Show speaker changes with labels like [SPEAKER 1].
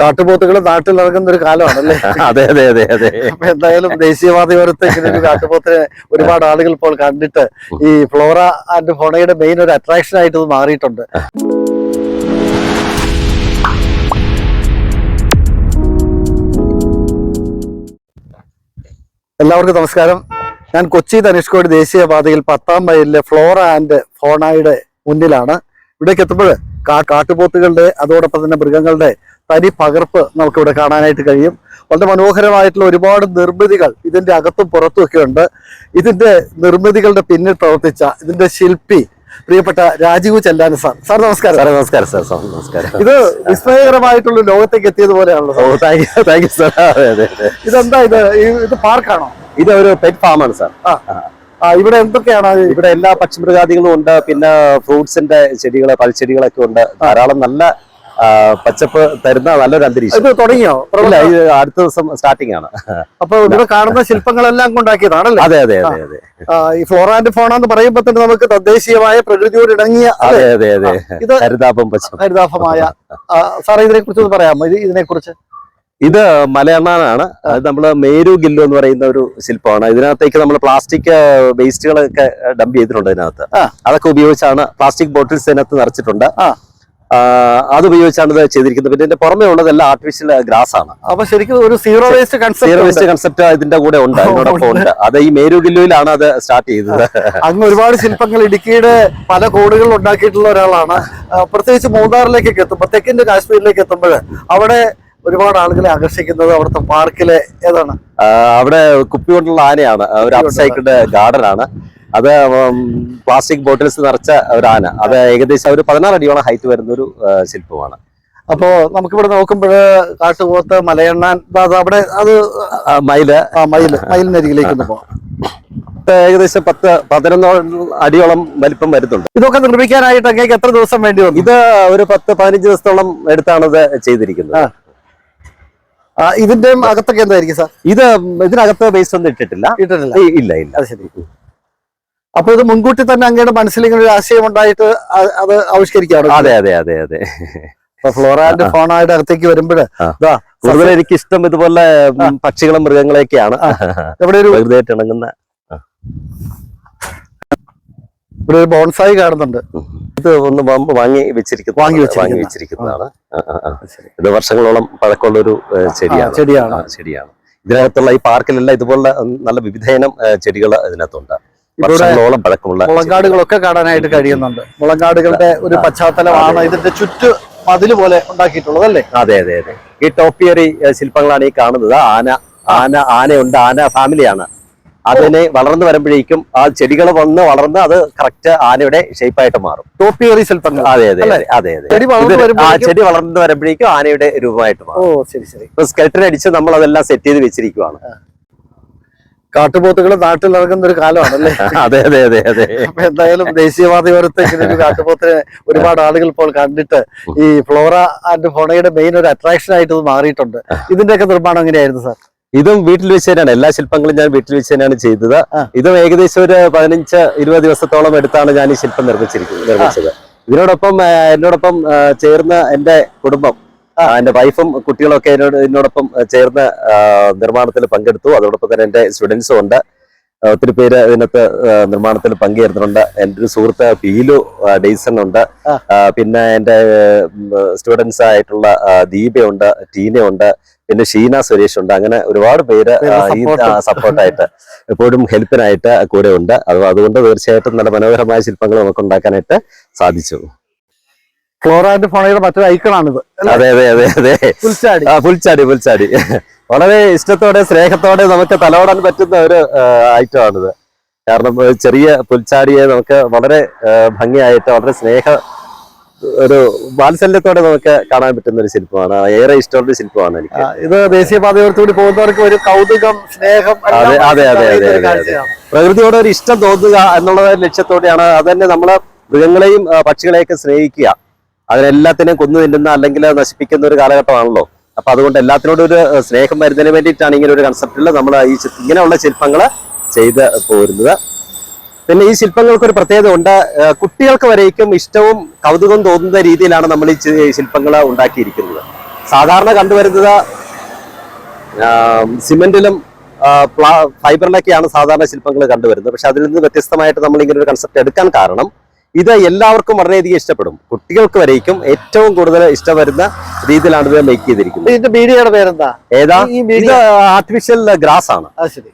[SPEAKER 1] കാട്ടുപോത്തുകൾ നാട്ടിൽ ഇറങ്ങുന്ന ഒരു കാലമാണല്ലേ?
[SPEAKER 2] അതെ അതെ അതെ അതെ.
[SPEAKER 1] അപ്പൊ എന്തായാലും ദേശീയവാദി ഇങ്ങനെ ഒരു കാട്ടുപോത്തിനെ ഒരുപാട് ആളുകൾ ഇപ്പോൾ കണ്ടിട്ട് ഈ ഫ്ലോറ ആൻഡ് ഫോണയുടെ മെയിൻ ഒരു അട്രാക്ഷൻ ആയിട്ട് ഇത് മാറിയിട്ടുണ്ട്. എല്ലാവർക്കും നമസ്കാരം. ഞാൻ കൊച്ചി ധനുഷ്കോടി ദേശീയപാതയിൽ പത്താം മൈലിലെ ഫ്ലോറ ആൻഡ് ഫോണയുടെ മുന്നിലാണ്. ഇവിടേക്ക് എത്തുമ്പോൾ കാട്ടുപോത്തുകളുടെ അതോടൊപ്പം തന്നെ മൃഗങ്ങളുടെ തനി പകർപ്പ് നമുക്കിവിടെ കാണാനായിട്ട് കഴിയും. വളരെ മനോഹരമായിട്ടുള്ള ഒരുപാട് നിർമ്മിതികൾ ഇതിന്റെ അകത്തും പുറത്തും ഒക്കെ ഉണ്ട് ഇതിന്റെ നിർമ്മിതികളുടെ പിന്നിൽ പ്രവർത്തിച്ച ഇതിന്റെ ശില്പി പ്രിയപ്പെട്ട രാജീവ് ചെല്ലാൻ സാർ. സാർ നമസ്കാരം.
[SPEAKER 2] സാർ നമസ്കാരം സാർ സാർ നമസ്കാരം.
[SPEAKER 1] ഇത് വിസ്മയകരമായിട്ടുള്ള ലോകത്തേക്ക് എത്തിയത് പോലെയാണല്ലോ sir.
[SPEAKER 2] Thank you thank you sir അതെ അതെ
[SPEAKER 1] ഇതെന്താ ഇത്? ഇത് പാർക്കാണോ?
[SPEAKER 2] ഇത് ഒരു പെറ്റ് ഫാമാണ് സാർ.
[SPEAKER 1] ആ. ഇവിടെ എന്തൊക്കെയാണ്
[SPEAKER 2] ഇവിടെ എല്ലാ പക്ഷിമൃഗാദികളും ഉണ്ട്. പിന്നെ ഫ്രൂട്ട്സിന്റെ ചെടികൾ പഴച്ചെടികളൊക്കെ ഉണ്ട്. ധാരാളം നല്ല പച്ചപ്പ് തരുന്ന നല്ലൊരു അന്തരീക്ഷം.
[SPEAKER 1] ഇത് തുടങ്ങിയോ?
[SPEAKER 2] ഇല്ല ഇത് അടുത്ത ദിവസം സ്റ്റാർട്ടിംഗ് ആണ്.
[SPEAKER 1] അപ്പൊ ഇവിടെ കാണുന്ന ശില്പങ്ങളെല്ലാം കൊണ്ടാക്കിയതാണല്ലേ
[SPEAKER 2] അതെ അതെ അതെ അതെ.
[SPEAKER 1] ഈ ഫ്ലോറ ആൻഡ് ഫോണ എന്ന് പറയുമ്പോൾ തന്നെ നമുക്ക് തദ്ദേശീയമായ പ്രകൃതിയോട് ഇണങ്ങിയ
[SPEAKER 2] അതെ അതെ അതെ.
[SPEAKER 1] ഇത്
[SPEAKER 2] ഹരിതാപം പച്ചപ്പ്.
[SPEAKER 1] ഹരിതാഭമായ. ആ, സാറേ ഇതിനെ കുറിച്ച് ഒന്ന് പറയാമോ? ഇത് ഇതിനെ കുറിച്ച്
[SPEAKER 2] ഇത് മലയണ്ണാനാണ്. അത് നമ്മൾ മേരു ഗില്ലു എന്ന് പറയുന്ന ഒരു ശില്പമാണ്. ഇതിനകത്തേക്ക് നമ്മൾ പ്ലാസ്റ്റിക് വേസ്റ്റുകളൊക്കെ ഡംപ് ചെയ്തിട്ടുണ്ട് ഇതിനകത്ത്. അതൊക്കെ ഉപയോഗിച്ചാണ് പ്ലാസ്റ്റിക് ബോട്ടിൽസ് ഇതിനകത്ത് നിറച്ചിട്ടുണ്ട്. അത് ഉപയോഗിച്ചാണ് ഇത് ചെയ്തിരിക്കുന്നത്. പിന്നെ ഇതിന്റെ പുറമെ ഉള്ളതെല്ലാം ആർട്ടിഫിഷ്യൽ ഗ്രാസ് ആണ്.
[SPEAKER 1] അപ്പൊ ശരിക്കും ഒരു zero waste
[SPEAKER 2] zero waste concept ഇതിന്റെ കൂടെ ഉണ്ട് അതിനോടൊപ്പം ഉണ്ട്. അത് ഈ മേരുഗില്ലുവിലാണ് അത് സ്റ്റാർട്ട് ചെയ്തത്.
[SPEAKER 1] അങ്ങ് ഒരുപാട് ശില്പങ്ങൾ ഇടുക്കിയുടെ പല കോടുകളിൽ ഉണ്ടാക്കിയിട്ടുള്ള ഒരാളാണ്. പ്രത്യേകിച്ച് മൂന്നാറിലേക്കൊക്കെ എത്തുമ്പോൾ തെക്കിന്റെ കാശ്മീരിലേക്ക് എത്തുമ്പോൾ അവിടെ ഒരുപാട് ആളുകളെ ആകർഷിക്കുന്നത് അവിടുത്തെ പാർക്കിലെ ഏതാണ്?
[SPEAKER 2] അവിടെ കുപ്പി കൊണ്ടുള്ള ആനയാണ്. ഒരു അപ്സൈക്കിൾഡ് ഗാർഡൻ ആണ്. അത് പ്ലാസ്റ്റിക് ബോട്ടിൽസ് നിറച്ച ഒരു ആന. അത് ഏകദേശം ഒരു പതിനാറ് അടിയോളം ഹൈറ്റ് വരുന്ന ഒരു ശില്പമാണ്.
[SPEAKER 1] അപ്പോ നമുക്കിവിടെ നോക്കുമ്പോൾ കാട്ടുപോത്ത് മലയണ്ണാൻ അത് അവിടെ അത് മയിൽ. മയിൽ മയിലിനരികിലേക്ക്
[SPEAKER 2] ഏകദേശം പത്ത് പതിനൊന്ന് അടിയോളം വലിപ്പം വരുന്നുണ്ട്.
[SPEAKER 1] ഇതൊക്കെ നിർമ്മിക്കാനായിട്ട് അങ്ങേക്ക് എത്ര ദിവസം വേണ്ടി വന്നു?
[SPEAKER 2] ഇത് ഒരു പത്ത് പതിനഞ്ച് ദിവസത്തോളം എടുത്താണ് ഇത് ചെയ്തിരിക്കുന്നത്.
[SPEAKER 1] ഇതിന്റെ അകത്തൊക്കെ എന്തായിരിക്കും സാർ?
[SPEAKER 2] ഇത് ഇതിനകത്ത് ബേസ് ഒന്നും ഇട്ടിട്ടില്ല.
[SPEAKER 1] ഇട്ടിട്ടില്ല.
[SPEAKER 2] ഇല്ല ഇല്ല.
[SPEAKER 1] അത് ശരി. അപ്പൊ ഇത് മുൻകൂട്ടി തന്നെ അങ്ങയുടെ മനസ്സിൽ ഇങ്ങനെ ഒരു ആശയം ഉണ്ടായിട്ട് അത് ആവിഷ്കരിക്കുകയാണ്.
[SPEAKER 2] അതെ അതെ അതെ അതെ.
[SPEAKER 1] ഫ്ലോറാന്റെ ഫോണായിട്ട് ഫോണായുടെ അകത്തേക്ക്. ഇതാ
[SPEAKER 2] കൂടുതൽ എനിക്ക് ഇഷ്ടം ഇതുപോലെ പക്ഷികളും മൃഗങ്ങളെയൊക്കെയാണ്.
[SPEAKER 1] ഇവിടെ ഒരു
[SPEAKER 2] ഇണങ്ങുന്ന
[SPEAKER 1] ഇവിടെ ഒരു ബോൺസായി കാണുന്നുണ്ട്.
[SPEAKER 2] ഇത് ഒന്ന് വാങ്ങി വെച്ചിരിക്കുന്നു
[SPEAKER 1] വാങ്ങി.
[SPEAKER 2] വാങ്ങി വെച്ചിരിക്കുന്നതാണ്. ഇത് വർഷങ്ങളോളം പഴക്കമുള്ള ഒരു ചെടിയാണ്.
[SPEAKER 1] ചെടിയാണ്.
[SPEAKER 2] ചെടിയാണ്. ഇതിനകത്തുള്ള ഈ പാർക്കിലെല്ലാം ഇതുപോലുള്ള നല്ല വിവിധയിനം ചെടികൾ ഇതിനകത്തുണ്ട്. വർഷങ്ങളോളം പഴക്കമുള്ള
[SPEAKER 1] മുളങ്കാടുകളൊക്കെ കാണാനായിട്ട് കഴിയുന്നുണ്ട്. മുളങ്കാടുകളുടെ ഒരു പശ്ചാത്തലമാണ് ഇതിന്റെ ചുറ്റു മതിൽ പോലെ ഉണ്ടാക്കിയിട്ടുള്ളത് അല്ലേ?
[SPEAKER 2] അതെ അതെ അതെ. ഈ ടോപ്പിയറി ശില്പങ്ങളാണ് ഈ കാണുന്നത്. ആന ആന ആനയുണ്ട്. ആന ഫാമിലിയാണ്. അതിനെ വളർന്നു വരുമ്പോഴേക്കും ആ ചെടികൾ വന്ന് വളർന്ന് അത് കറക്റ്റ് ആനയുടെ ഷേപ്പായിട്ട് മാറും.
[SPEAKER 1] ടോപ്പിയറി ശില്പങ്ങൾ.
[SPEAKER 2] അതെ അതെ അതെ അതെ
[SPEAKER 1] ചെടി വളർന്നു
[SPEAKER 2] ഇത് ആ ചെടി വളർന്നു വരുമ്പോഴേക്കും ആനയുടെ രൂപമായിട്ട് മാറും.
[SPEAKER 1] ഓ ശരി ശരി.
[SPEAKER 2] ഇപ്പൊ സ്കെൽട്ടർ അടിച്ച് നമ്മൾ അതെല്ലാം സെറ്റ് ചെയ്ത് വെച്ചിരിക്കുവാണ്.
[SPEAKER 1] കാട്ടുപോത്തുകൾ നാട്ടിൽ ഇറങ്ങുന്ന ഒരു കാലമാണല്ലേ?
[SPEAKER 2] അതെ അതെ അതെ അതെ.
[SPEAKER 1] അപ്പൊ എന്തായാലും ദേശീയവാദിപരത്തെ ഇങ്ങനെ ഒരു കാട്ടുപോത്തിനെ ഒരുപാട് ആളുകൾ ഇപ്പോൾ കണ്ടിട്ട് ഈ ഫ്ലോറ ആൻഡ് ഫോണയുടെ മെയിൻ ഒരു അട്രാക്ഷൻ ആയിട്ട് ഇത് മാറിയിട്ടുണ്ട്. ഇതിന്റെയൊക്കെ നിർമ്മാണം എങ്ങനെയായിരുന്നു സാർ?
[SPEAKER 2] ഇതും വീട്ടിൽ വെച്ച് തന്നെയാണ്. എല്ലാ ശില്പങ്ങളും ഞാൻ വീട്ടിൽ വെച്ച് തന്നെയാണ് ചെയ്തത്. ഇതും ഏകദേശം ഒരു പതിനഞ്ച് ഇരുപത് ദിവസത്തോളം എടുത്താണ് ഞാൻ ഈ ശില്പം നിർമ്മിച്ചിരിക്കുന്നത് നിർമ്മിച്ചത്. ഇതിനോടൊപ്പം എന്നോടൊപ്പം ചേർന്ന എന്റെ കുടുംബം എന്റെ വൈഫും കുട്ടികളൊക്കെ എന്നോട് എന്നോടൊപ്പം ചേർന്ന് നിർമ്മാണത്തിൽ പങ്കെടുത്തു. അതോടൊപ്പം തന്നെ എന്റെ സ്റ്റുഡൻസും ഉണ്ട്. ഒത്തിരി പേര് ഇതിനകത്ത് നിർമ്മാണത്തിൽ പങ്കുചേർന്നിട്ടുണ്ട് എന്റെ ഒരു സുഹൃത്ത് പീലു ആ, ഡെയ്സൺ ഉണ്ട്. പിന്നെ എന്റെ സ്റ്റുഡൻസ് ആയിട്ടുള്ള ദീപയുണ്ട് ടീനയുണ്ട് പിന്നെ ഷീന സുരേഷ് ഉണ്ട്. അങ്ങനെ ഒരുപാട് പേര് ഈ. സപ്പോർട്ടായിട്ട് എപ്പോഴും ഹെൽപ്പിനായിട്ട് കൂടെ ഉണ്ട്. അത് അതുകൊണ്ട് തീർച്ചയായിട്ടും നല്ല മനോഹരമായ ശില്പങ്ങൾ നമുക്ക് ഉണ്ടാക്കാനായിട്ട് സാധിച്ചു.
[SPEAKER 1] ഫ്ലോറ ആൻഡ് ഫോണയുടെ മറ്റൊരു ഐക്കണാണിത്
[SPEAKER 2] അതെ അതെ അതെ അതെ.
[SPEAKER 1] പുൽച്ചാടി.
[SPEAKER 2] പുൽച്ചാടി പുൽച്ചാടി. വളരെ ഇഷ്ടത്തോടെ സ്നേഹത്തോടെ നമുക്ക് തലോടാൻ പറ്റുന്ന ഒരു ഐറ്റം ആണിത്. കാരണം ചെറിയ പുൽച്ചാടിയെ നമുക്ക് വളരെ ഭംഗിയായിട്ട് വളരെ സ്നേഹ ഒരു വാത്സല്യത്തോടെ നമുക്ക് കാണാൻ പറ്റുന്ന ഒരു ശില്പമാണ്. ഏറെ ഇഷ്ടമുള്ള ശില്പമാണ് എനിക്ക്.
[SPEAKER 1] ഇത് ദേശീയപാതയോടത്തുകൂടി പോകുന്നവർക്ക് ഒരു കൗതുകം സ്നേഹം
[SPEAKER 2] അതെ, അതെ, അതെ, അതെ, അതെ, പ്രകൃതിയോട് ഒരു ഇഷ്ടം തോന്നുക എന്നുള്ള ലക്ഷ്യത്തോടെയാണ്. അത് തന്നെ നമ്മൾ മൃഗങ്ങളെയും പക്ഷികളെയൊക്കെ സ്നേഹിക്കുക. അതിനെല്ലാത്തിനെയും കൊന്നു തിന്നുന്ന അല്ലെങ്കിൽ നശിപ്പിക്കുന്ന ഒരു കാലഘട്ടമാണല്ലോ. അപ്പൊ അതുകൊണ്ട് എല്ലാത്തിനോടും ഒരു സ്നേഹം വരുന്നതിന് വേണ്ടിയിട്ടാണ് ഇങ്ങനെ ഒരു കൺസെപ്റ്റിൽ നമ്മൾ ഈ ഇങ്ങനെയുള്ള ശില്പങ്ങൾ ചെയ്ത് പോരുന്നത്. പിന്നെ ഈ ശില്പങ്ങൾക്ക് ഒരു പ്രത്യേകത ഉണ്ട് കുട്ടികൾക്ക് വരേക്കും ഇഷ്ടവും കൗതുകം തോന്നുന്ന രീതിയിലാണ് നമ്മൾ ഈ ശില്പങ്ങൾ ഉണ്ടാക്കിയിരിക്കുന്നത്. സാധാരണ കണ്ടുവരുന്നത് സിമെന്റിലും ഫൈബറിലൊക്കെയാണ് സാധാരണ ശില്പങ്ങൾ കണ്ടുവരുന്നത്. പക്ഷെ അതിൽ നിന്ന് വ്യത്യസ്തമായിട്ട് നമ്മൾ ഇങ്ങനെ ഒരു കൺസെപ്റ്റ് എടുക്കാൻ കാരണം ഇത് എല്ലാവർക്കും വളരെയധികം ഇഷ്ടപ്പെടും. കുട്ടികൾക്ക് വരേക്കും ഏറ്റവും കൂടുതൽ ഇഷ്ടം വരുന്ന രീതിയിലാണ് ഇത് മേക്ക് ചെയ്തിരിക്കുന്നത്.
[SPEAKER 1] ഇതിന്റെ മീഡിയയുടെ പേരെന്താ?
[SPEAKER 2] ഏതാ? ഇത് ആർട്ടിഫിഷ്യൽ ഗ്രാസ് ആണ്.
[SPEAKER 1] ശരി.